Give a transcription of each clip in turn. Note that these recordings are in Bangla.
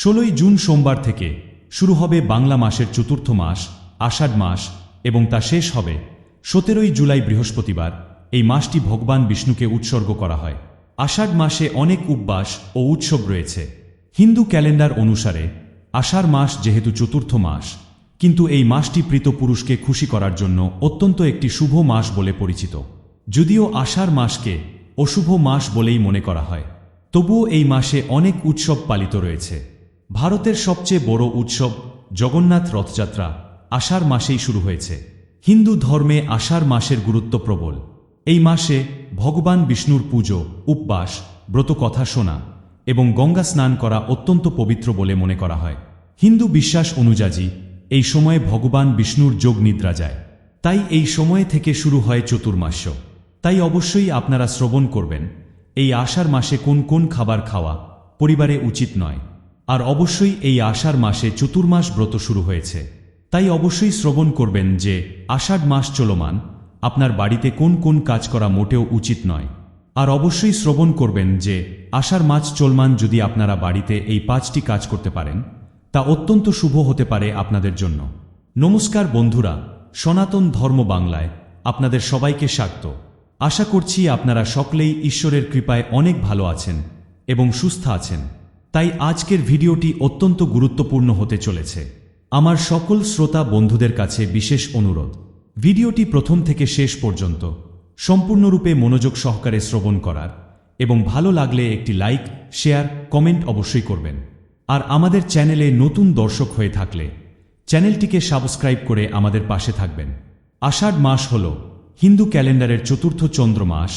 ষোলোই জুন সোমবার থেকে শুরু হবে বাংলা মাসের চতুর্থ মাস, আষাঢ় মাস এবং তা শেষ হবে সতেরোই জুলাই বৃহস্পতিবার। এই মাসটি ভগবান বিষ্ণুকে উৎসর্গ করা হয়। আষাঢ় মাসে অনেক উপবাস ও উৎসব রয়েছে। হিন্দু ক্যালেন্ডার অনুসারে আষাঢ় মাস যেহেতু চতুর্থ মাস, কিন্তু এই মাসটি প্রীত পুরুষকে খুশি করার জন্য অত্যন্ত একটি শুভ মাস বলে পরিচিত। যদিও আষাঢ় মাসকে অশুভ মাস বলেই মনে করা হয়, তবুও এই মাসে অনেক উৎসব পালিত রয়েছে। ভারতের সবচেয়ে বড় উৎসব জগন্নাথ রথযাত্রা আষাঢ় মাসেই শুরু হয়েছে। হিন্দু ধর্মে আষাঢ় মাসের গুরুত্ব প্রবল। এই মাসে ভগবান বিষ্ণুর পুজো, উপবাস, ব্রত কথা শোনা এবং গঙ্গা স্নান করা অত্যন্ত পবিত্র বলে মনে করা হয়। হিন্দু বিশ্বাস অনুযায়ী এই সময়ে ভগবান বিষ্ণুর যোগ নিদ্রা যায়। তাই এই সময় থেকে শুরু হয় চতুর্মাস্য। তাই অবশ্যই আপনারা শ্রবণ করবেন, এই আষাঢ় মাসে কোন কোন খাবার খাওয়া পরিবারে উচিত নয়। আর অবশ্যই এই আষাঢ় মাসে চতুর্মাস ব্রত শুরু হয়েছে। তাই অবশ্যই শ্রবণ করবেন যে, আষাঢ় মাস চলমান, আপনার বাড়িতে কোন কোন কাজ করা মোটেও উচিত নয়। আর অবশ্যই শ্রবণ করবেন যে, আষাঢ় মাস চলমান যদি আপনারা বাড়িতে এই পাঁচটি কাজ করতে পারেন, তা অত্যন্ত শুভ হতে পারে আপনাদের জন্য। নমস্কার বন্ধুরা, সনাতন ধর্ম বাংলায় আপনাদের সবাইকে স্বাগত। আশা করছি আপনারা সকলেই ঈশ্বরের কৃপায় অনেক ভালো আছেন এবং সুস্থ আছেন। তাই আজকের ভিডিওটি অত্যন্ত গুরুত্বপূর্ণ হতে চলেছে। আমার সকল শ্রোতা বন্ধুদের কাছে বিশেষ অনুরোধ। ভিডিওটি প্রথম থেকে শেষ পর্যন্ত সম্পূর্ণরূপে মনোযোগ সহকারে শ্রবণ করার এবং ভালো লাগলে একটি লাইক, শেয়ার, কমেন্ট অবশ্যই করবেন। আর আমাদের চ্যানেলে নতুন দর্শক হয়ে থাকলে চ্যানেলটিকে সাবস্ক্রাইব করে আমাদের পাশে থাকবেন। আষাঢ় মাস হল, হিন্দু ক্যালেন্ডারের চতুর্থ চন্দ্র মাস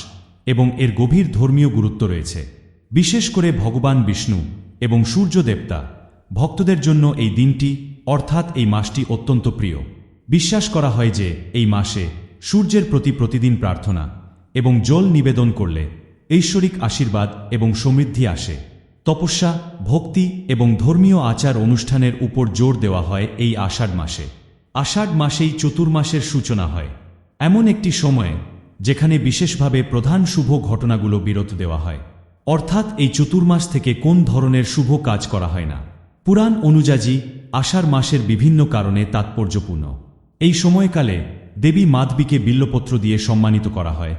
এবং এর গভীর ধর্মীয় গুরুত্ব রয়েছে। বিশেষ করে ভগবান বিষ্ণু এবং সূর্য দেবতা ভক্তদের জন্য এই দিনটি, অর্থাৎ এই মাসটি অত্যন্ত প্রিয়। বিশ্বাস করা হয় যে এই মাসে সূর্যের প্রতি প্রতিদিন প্রার্থনা এবং জল নিবেদন করলে ঐশ্বরিক আশীর্বাদ এবং সমৃদ্ধি আসে। তপস্যা, ভক্তি এবং ধর্মীয় আচার অনুষ্ঠানের উপর জোর দেওয়া হয় এই আষাঢ় মাসে। আষাঢ় মাসেই চতুর্মাসের সূচনা হয়। এমন একটি সময়ে যেখানে বিশেষভাবে প্রধান শুভ ঘটনাগুলো বিরত দেওয়া হয়। অর্থাৎ এই চতুর্মাস থেকে কোন ধরনের শুভ কাজ করা হয় না। পুরাণ অনুযায়ী আষাঢ় মাসের বিভিন্ন কারণে তাৎপর্যপূর্ণ। এই সময়কালে দেবী মাধবীকে বিল্লপত্র দিয়ে সম্মানিত করা হয়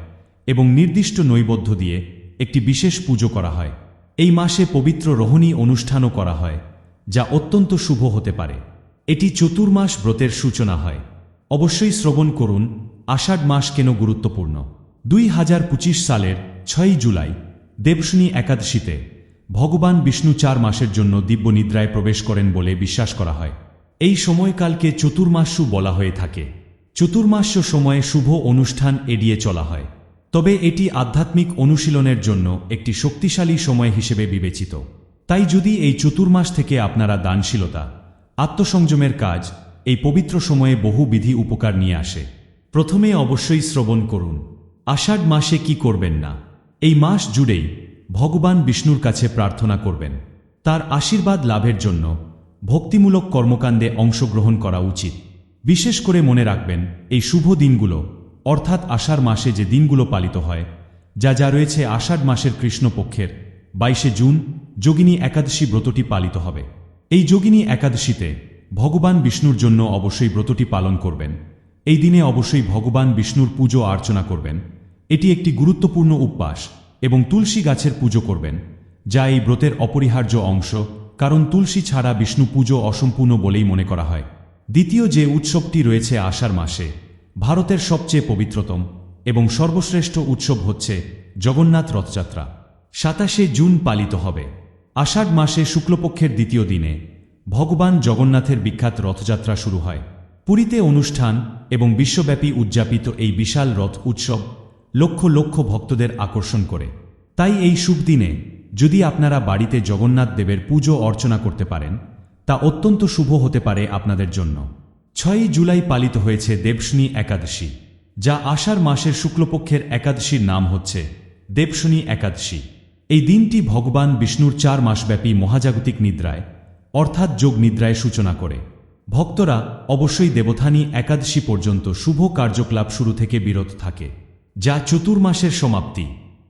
এবং নির্দিষ্ট নৈবদ্ধ দিয়ে একটি বিশেষ পুজো করা হয়। এই মাসে পবিত্র রোহণী অনুষ্ঠানও করা হয়, যা অত্যন্ত শুভ হতে পারে। এটি চতুর্মাস ব্রতের সূচনা হয়। অবশ্যই শ্রবণ করুন, আষাঢ় মাস কেন গুরুত্বপূর্ণ? দুই হাজার পঁচিশ সালের ছয়ই জুলাই দেবশনী একাদশীতে ভগবান বিষ্ণু চার মাসের জন্য দিব্য নিদ্রায় প্রবেশ করেন বলে বিশ্বাস করা হয়। এই সময়কালকে চতুর্মাস্য বলা হয়ে থাকে। চতুর্মাস্য সময়ে শুভ অনুষ্ঠান এড়িয়ে চলা হয়। তবে এটি আধ্যাত্মিক অনুশীলনের জন্য একটি শক্তিশালী সময় হিসেবে বিবেচিত। তাই যদি এই চতুর্মাস থেকে আপনারা দানশীলতা, আত্মসংযমের কাজ, এই পবিত্র সময়ে বহু বিধি উপকার নিয়ে আসে। প্রথমে অবশ্যই শ্রবণ করুন। আষাঢ় মাসে কি করবেন না? এই মাস জুড়েই ভগবান বিষ্ণুর কাছে প্রার্থনা করবেন। তার আশীর্বাদ লাভের জন্য ভক্তিমূলক কর্মকাণ্ডে অংশগ্রহণ করা উচিত। বিশেষ করে মনে রাখবেন, এই শুভ দিনগুলো, অর্থাৎ আষাঢ় মাসে যে দিনগুলো পালিত হয়, যা যা রয়েছে আষাঢ় মাসের কৃষ্ণপক্ষের, বাইশে জুন, যোগিনী একাদশী ব্রতটি পালিত হবে। এই যোগিনী একাদশীতে ভগবান বিষ্ণুর জন্য অবশ্যই ব্রতটি পালন করবেন। এই দিনে অবশ্যই ভগবান বিষ্ণুর পুজো অর্চনা করবেন। এটি একটি গুরুত্বপূর্ণ উপবাস এবং তুলসী গাছের পুজো করবেন, যা এই ব্রতের অপরিহার্য অংশ, কারণ তুলসী ছাড়া বিষ্ণু পুজো অসম্পূর্ণ বলেই মনে করা হয়। দ্বিতীয় যে উৎসবটি রয়েছে আষাঢ় মাসে, ভারতের সবচেয়ে পবিত্রতম এবং সর্বশ্রেষ্ঠ উৎসব হচ্ছে জগন্নাথ রথযাত্রা। সাতাশে জুন পালিত হবে। আষাঢ় মাসে শুক্লপক্ষের দ্বিতীয় দিনে ভগবান জগন্নাথের বিখ্যাত রথযাত্রা শুরু হয়। পুরীতে অনুষ্ঠান এবং বিশ্বব্যাপী উদযাপিত এই বিশাল রথ উৎসব লক্ষ লক্ষ ভক্তদের আকর্ষণ করে। তাই এই শুভ দিনে যদি আপনারা বাড়িতে জগন্নাথ দেবের পুজো অর্চনা করতে পারেন, তা অত্যন্ত শুভ হতে পারে আপনাদের জন্য। ছয়ই জুলাই পালিত হয়েছে দেবশনী একাদশী, যা আষাঢ় মাসের শুক্লপক্ষের একাদশীর নাম হচ্ছে দেবশনী একাদশী। এই দিনটি ভগবান বিষ্ণুর চার মাসব্যাপী মহাজাগতিক নিদ্রায়, অর্থাৎ যোগ নিদ্রায় সূচনা করে। ভক্তরা অবশ্যই দেবথানী একাদশী পর্যন্ত শুভ কার্যকলাপ শুরু থেকে বিরত থাকে। যা চতুর্মাসের সমাপ্তি।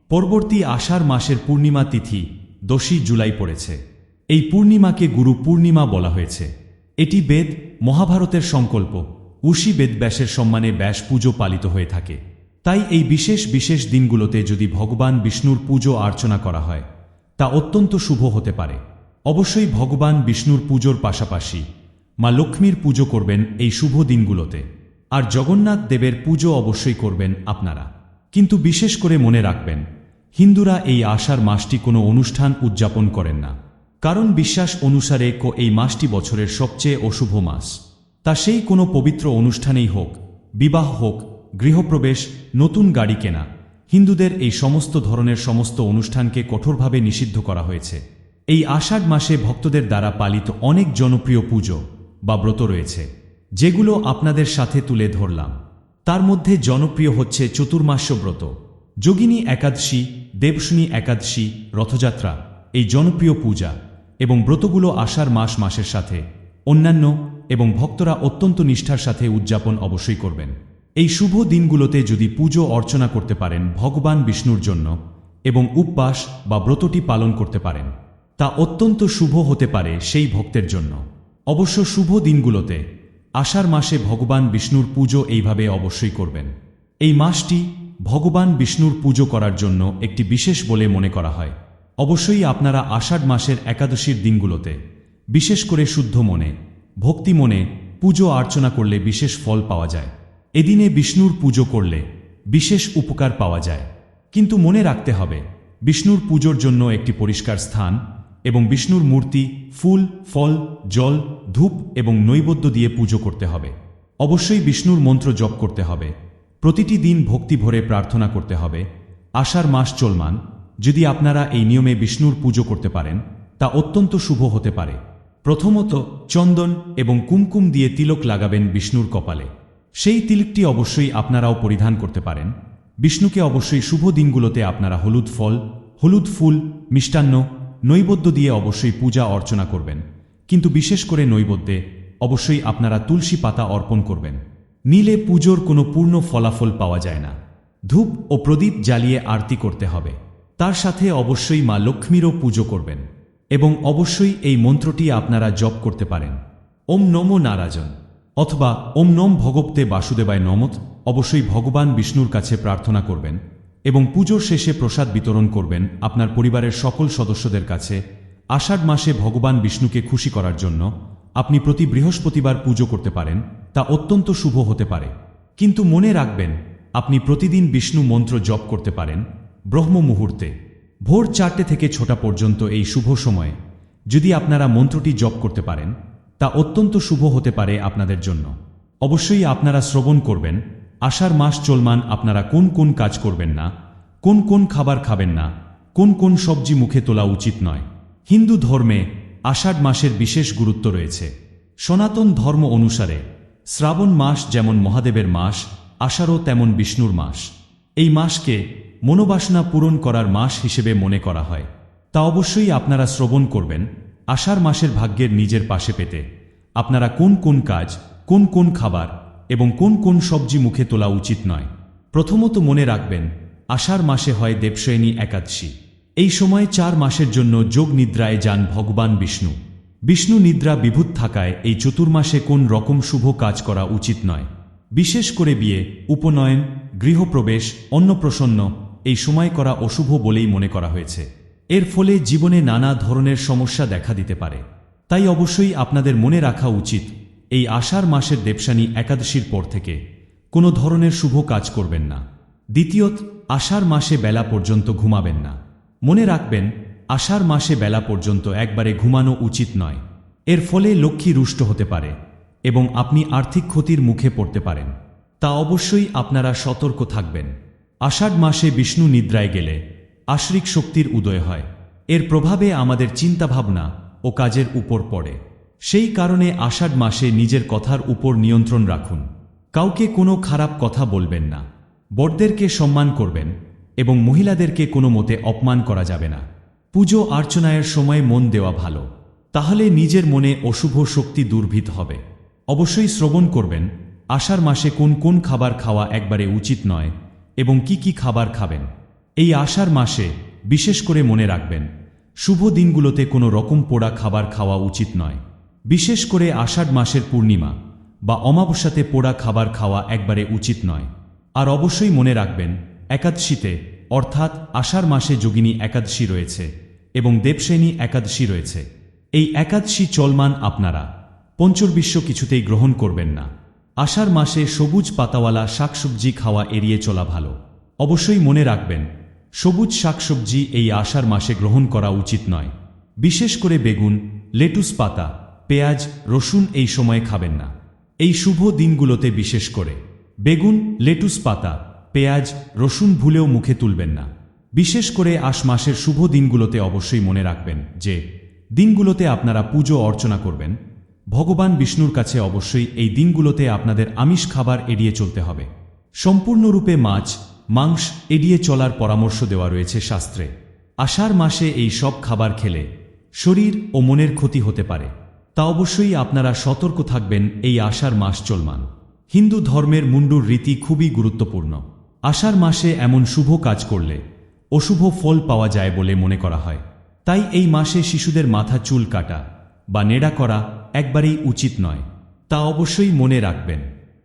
পরবর্তী আষাঢ় মাসের পূর্ণিমা তিথি, দশই জুলাই পড়েছে। এই পূর্ণিমাকে গুরু পূর্ণিমা বলা হয়েছে। এটি বেদ, মহাভারতের সংকল্প উষি বেদব্যাসের সম্মানে ব্যাস পুজো পালিত হয়ে থাকে। তাই এই বিশেষ বিশেষ দিনগুলোতে যদি ভগবান বিষ্ণুর পুজো অর্চনা করা হয়, তা অত্যন্ত শুভ হতে পারে। অবশ্যই ভগবান বিষ্ণুর পুজোর পাশাপাশি মা লক্ষ্মীর পুজো করবেন এই শুভ দিনগুলোতে। আর জগন্নাথ দেবের পুজো অবশ্যই করবেন আপনারা। কিন্তু বিশেষ করে মনে রাখবেন, হিন্দুরা এই আষাঢ় মাসটি কোনো অনুষ্ঠান উদযাপন করেন না। কারণ বিশ্বাস অনুসারে কো এই মাসটি বছরের সবচেয়ে অশুভ মাস। তা সেই কোনো পবিত্র অনুষ্ঠানেই হোক, বিবাহ হোক, গৃহপ্রবেশ, নতুন গাড়ি কেনা, হিন্দুদের এই সমস্ত ধরনের সমস্ত অনুষ্ঠানকে কঠোরভাবে নিষিদ্ধ করা হয়েছে। এই আষাঢ় মাসে ভক্তদের দ্বারা পালিত অনেক জনপ্রিয় পুজো বা ব্রত রয়েছে। যেগুলো আপনাদের সাথে তুলে ধরলাম। তার মধ্যে জনপ্রিয় হচ্ছে চতুর্মাস্য ব্রত। যোগিনী একাদশী, দেবশনী একাদশী, রথযাত্রা, এই জনপ্রিয় পূজা এবং ব্রতগুলো আষাঢ় মাস মাসের সাথে। অন্যান্য এবং ভক্তরা অত্যন্ত নিষ্ঠার সাথে উদযাপন অবশ্যই করবেন। এই শুভ দিনগুলোতে যদি পুজো অর্চনা করতে পারেন ভগবান বিষ্ণুর জন্য এবং উপবাস বা ব্রতটি পালন করতে পারেন, তা অত্যন্ত শুভ হতে পারে সেই ভক্তের জন্য। অবশ্য শুভ দিনগুলোতে আষাঢ় মাসে ভগবান বিষ্ণুর পুজো এইভাবে অবশ্যই করবেন। এই মাসটি ভগবান বিষ্ণুর পুজো করার জন্য একটি বিশেষ বলে মনে করা হয়। অবশ্যই আপনারা আষাঢ় মাসের একাদশীর দিনগুলোতে, বিশেষ করে শুদ্ধ মনে, ভক্তি মনে পুজো অর্চনা করলে বিশেষ ফল পাওয়া যায়। এদিনে বিষ্ণুর পুজো করলে বিশেষ উপকার পাওয়া যায়। কিন্তু মনে রাখতে হবে, বিষ্ণুর পুজোর জন্য একটি পরিষ্কার স্থান এবং বিষ্ণুর মূর্তি ফুল, ফল, জল, ধূপ এবং নৈবদ্য দিয়ে পুজো করতে হবে। অবশ্যই বিষ্ণুর মন্ত্র জপ করতে হবে। প্রতিটি দিন ভক্তি ভরে প্রার্থনা করতে হবে। আষাঢ় মাস চলমান। যদি আপনারা এই নিয়মে বিষ্ণুর পুজো করতে পারেন, তা অত্যন্ত শুভ হতে পারে। প্রথমত চন্দন এবং কুমকুম দিয়ে তিলক লাগাবেন বিষ্ণুর কপালে। সেই তিলকটি অবশ্যই আপনারাও পরিধান করতে পারেন। বিষ্ণুকে অবশ্যই শুভ দিনগুলোতে আপনারা হলুদ ফল, হলুদ ফুল, মিষ্টান্ন নৈবেদ্য দিয়ে অবশ্যই পূজা অর্চনা করবেন। কিন্তু বিশেষ করে নৈবদ্যে অবশ্যই আপনারা তুলসী পাতা অর্পণ করবেন। নীলে পুজোর কোনো পূর্ণ ফলাফল পাওয়া যায় না। ধূপ ও প্রদীপ জ্বালিয়ে আরতি করতে হবে। তার সাথে অবশ্যই মা লক্ষ্মীরও পুজো করবেন। এবং অবশ্যই এই মন্ত্রটি আপনারা জপ করতে পারেন। ওম নমো নারাজন অথবা ওম নম ভগবতে বাসুদেবায় নমত। অবশ্যই ভগবান বিষ্ণুর কাছে প্রার্থনা করবেন। এবং পুজোর শেষে প্রসাদ বিতরণ করবেন আপনার পরিবারের সকল সদস্যদের কাছে আষাঢ় মাসে ভগবান বিষ্ণুকে খুশি করার জন্য আপনি প্রতি বৃহস্পতিবার পুজো করতে পারেন, তা অত্যন্ত শুভ হতে পারে। কিন্তু মনে রাখবেন, আপনি প্রতিদিন বিষ্ণু মন্ত্র জপ করতে পারেন, ব্রহ্ম মুহূর্তে। ভোর চারটে থেকে ছটা পর্যন্ত এই শুভ সময়ে যদি আপনারা মন্ত্রটি জপ করতে পারেন, তা অত্যন্ত শুভ হতে পারে আপনাদের জন্য। অবশ্যই আপনারা শ্রবণ করবেন আষাঢ় মাস চলমান আপনারা কোন কোন কাজ করবেন না? কোন কোন খাবার খাবেন না? কোন কোন সবজি মুখে তোলা উচিত নয়? হিন্দু ধর্মে আষাঢ় মাসের বিশেষ গুরুত্ব রয়েছে। সনাতন ধর্ম অনুসারে শ্রাবণ মাস যেমন মহাদেবের মাস, আষাঢ়ও তেমন বিষ্ণুর মাস। এই মাসকে মনোবাসনা পূরণ করার মাস হিসেবে মনে করা হয়। তা অবশ্যই আপনারা শ্রবণ করবেন আষাঢ় মাসের ভাগ্যের নিজের পাশে পেতে। আপনারা কোন কোন কাজ, কোন কোন খাবার এবং কোন কোন সবজি মুখে তোলা উচিত নয়। প্রথমত মনে রাখবেন, আষাঢ় মাসে হয় দেবশয়নী একাদশী। এই সময় চার মাসের জন্য যোগ নিদ্রায় যান ভগবান বিষ্ণু। বিষ্ণু নিদ্রা বিভূত থাকায় এই চতুর্মাসে কোন রকম শুভ কাজ করা উচিত নয়। বিশেষ করে বিয়ে, উপনয়ন, গৃহপ্রবেশ অন্নপ্রসন্ন এই সময় করা অশুভ বলেই মনে করা হয়েছে। এর ফলে জীবনে নানা ধরনের সমস্যা দেখা দিতে পারে। তাই অবশ্যই আপনাদের মনে রাখা উচিত এই আষাঢ় মাসের দেবসানী একাদশীর পর থেকে। কোনো ধরনের শুভ কাজ করবেন না। দ্বিতীয়ত, আষাঢ় মাসে বেলা পর্যন্ত ঘুমাবেন না। মনে রাখবেন, আষাঢ় মাসে বেলা পর্যন্ত একবারে ঘুমানো উচিত নয়। এর ফলে লক্ষ্মী রুষ্ট হতে পারে এবং আপনি আর্থিক ক্ষতির মুখে পড়তে পারেন। তা অবশ্যই আপনারা সতর্ক থাকবেন। আষাঢ় মাসে বিষ্ণু নিদ্রায় গেলে আশ্রিক শক্তির উদয় হয়। এর প্রভাবে আমাদের চিন্তাভাবনা ও কাজের উপর পড়ে। সেই কারণে আষাঢ় মাসে নিজের কথার উপর নিয়ন্ত্রণ রাখুন। কাউকে কোনো খারাপ কথা বলবেন না। বড়দেরকে সম্মান করবেন এবং মহিলাদেরকে কোনো মতে অপমান করা যাবে না। পুজো অর্চনায়ের সময় মন দেওয়া ভালো। তাহলে নিজের মনে অশুভ শক্তি দুর্ভিত হবে। অবশ্যই শ্রবণ করবেন, আষাঢ় মাসে কোন কোন খাবার খাওয়া একবারে উচিত নয় এবং কি কি খাবার খাবেন। এই আষাঢ় মাসে বিশেষ করে মনে রাখবেন, শুভ দিনগুলোতে কোনো রকম পোড়া খাবার খাওয়া উচিত নয়। বিশেষ করে আষাঢ় মাসের পূর্ণিমা বা অমাবস্যাতে পোড়া খাবার খাওয়া একবারে উচিত নয়। আর অবশ্যই মনে রাখবেন, একাদশীতে, অর্থাৎ আষাঢ় মাসে যোগিনী একাদশী রয়েছে এবং দেবশ্রেণী একাদশী রয়েছে। এই একাদশী চলমান আপনারা। পঞ্চর্বিশ্ব কিছুতেই গ্রহণ করবেন না। আষাঢ় মাসে সবুজ পাতাওয়ালা শাকসবজি খাওয়া এড়িয়ে চলা ভালো। অবশ্যই মনে রাখবেন, সবুজ শাকসবজি এই আষাঢ় মাসে গ্রহণ করা উচিত নয়। বিশেষ করে বেগুন, লেটুস পাতা পেঁয়াজ, রসুন এই সময়ে খাবেন না। এই শুভ দিনগুলোতে বিশেষ করে। বেগুন, লেটুস পাতা, পেঁয়াজ, রসুন ভুলেও মুখে তুলবেন না। বিশেষ করে আশ মাসের শুভ দিনগুলোতে অবশ্যই মনে রাখবেন যে, দিনগুলোতে আপনারা পুজো অর্চনা করবেন। ভগবান বিষ্ণুর কাছে অবশ্যই এই দিনগুলোতে আপনাদের আমিষ খাবার এড়িয়ে চলতে হবে। সম্পূর্ণরূপে মাছ, মাংস এড়িয়ে চলার পরামর্শ দেওয়া রয়েছে শাস্ত্রে। আষাঢ় মাসে এই সব খাবার খেলে শরীর ও মনের ক্ষতি হতে পারে। তা অবশ্যই আপনারা সতর্ক থাকবেন, এই আষাঢ় মাস চলমান। হিন্দু ধর্মের মুন্ডুর রীতি খুবই গুরুত্বপূর্ণ। আষাঢ় মাসে এমন শুভ কাজ করলে অশুভ ফল পাওয়া যায় বলে মনে করা হয়। তাই এই মাসে শিশুদের মাথা চুল কাটা বা নেড়া করা একবারেই উচিত নয়। তা অবশ্যই মনে রাখবেন।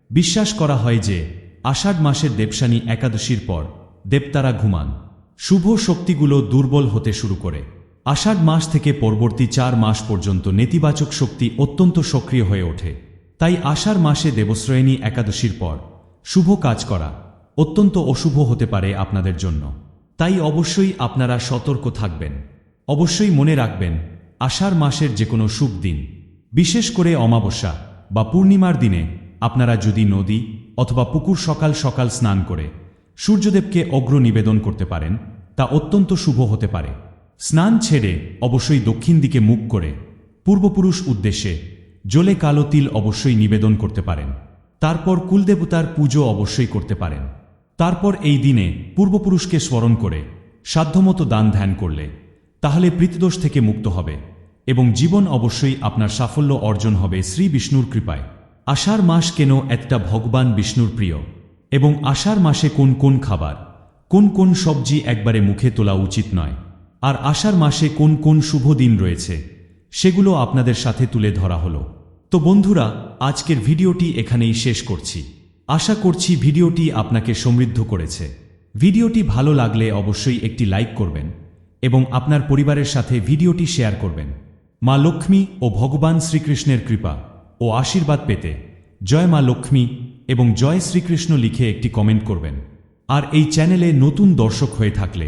বিশ্বাস করা হয় যে আষাঢ় মাসের দেবসানী একাদশীর পর দেবতারা ঘুমান। শুভ শক্তিগুলো দুর্বল হতে শুরু করে। আষাঢ় মাস থেকে পরবর্তী চার মাস পর্যন্ত নেতিবাচক শক্তি অত্যন্ত সক্রিয় হয়ে ওঠে। তাই আষাঢ় মাসে দেবশ্রয়ণী একাদশীর পর শুভ কাজ করা অত্যন্ত অশুভ হতে পারে আপনাদের জন্য। তাই অবশ্যই আপনারা সতর্ক থাকবেন। অবশ্যই মনে রাখবেন, আষাঢ় মাসের যে কোনো শুভ দিন, বিশেষ করে অমাবস্যা বা পূর্ণিমার দিনে আপনারা যদি নদী অথবা পুকুর সকাল সকাল স্নান করে সূর্যদেবকে অগ্র নিবেদন করতে পারেন, তা অত্যন্ত শুভ হতে পারে। স্নান ছেড়ে অবশ্যই দক্ষিণ দিকে মুখ করে পূর্বপুরুষ উদ্দেশ্যে জলে কালো তিল অবশ্যই নিবেদন করতে পারেন। তারপর কুলদেবতার পুজো অবশ্যই করতে পারেন। তারপর এই দিনে পূর্বপুরুষকে স্মরণ করে সাধ্যমতো দান ধ্যান করলে তাহলে প্রীতিদোষ থেকে মুক্ত হবে এবং জীবন অবশ্যই আপনার সাফল্য অর্জন হবে শ্রী বিষ্ণুর কৃপায়। আষাঢ় মাস কেন একটা ভগবান বিষ্ণুর প্রিয়? এবং আষাঢ় মাসে কোন কোন খাবার, কোন কোন সবজি একবারে মুখে তোলা উচিত নয়? আর আষাঢ় মাসে কোন কোন শুভ দিন রয়েছে, সেগুলো আপনাদের সাথে তুলে ধরা হলো। তো বন্ধুরা, আজকের ভিডিওটি এখানেই শেষ করছি। আশা করছি ভিডিওটি আপনাকে সমৃদ্ধ করেছে। ভিডিওটি ভালো লাগলে অবশ্যই একটি লাইক করবেন এবং আপনার পরিবারের সাথে ভিডিওটি শেয়ার করবেন। মা লক্ষ্মী ও ভগবান শ্রীকৃষ্ণের কৃপা ও আশীর্বাদ পেতে জয় মা লক্ষ্মী এবং জয় শ্রীকৃষ্ণ লিখে একটি কমেন্ট করবেন। আর এই চ্যানেলে নতুন দর্শক হয়ে থাকলে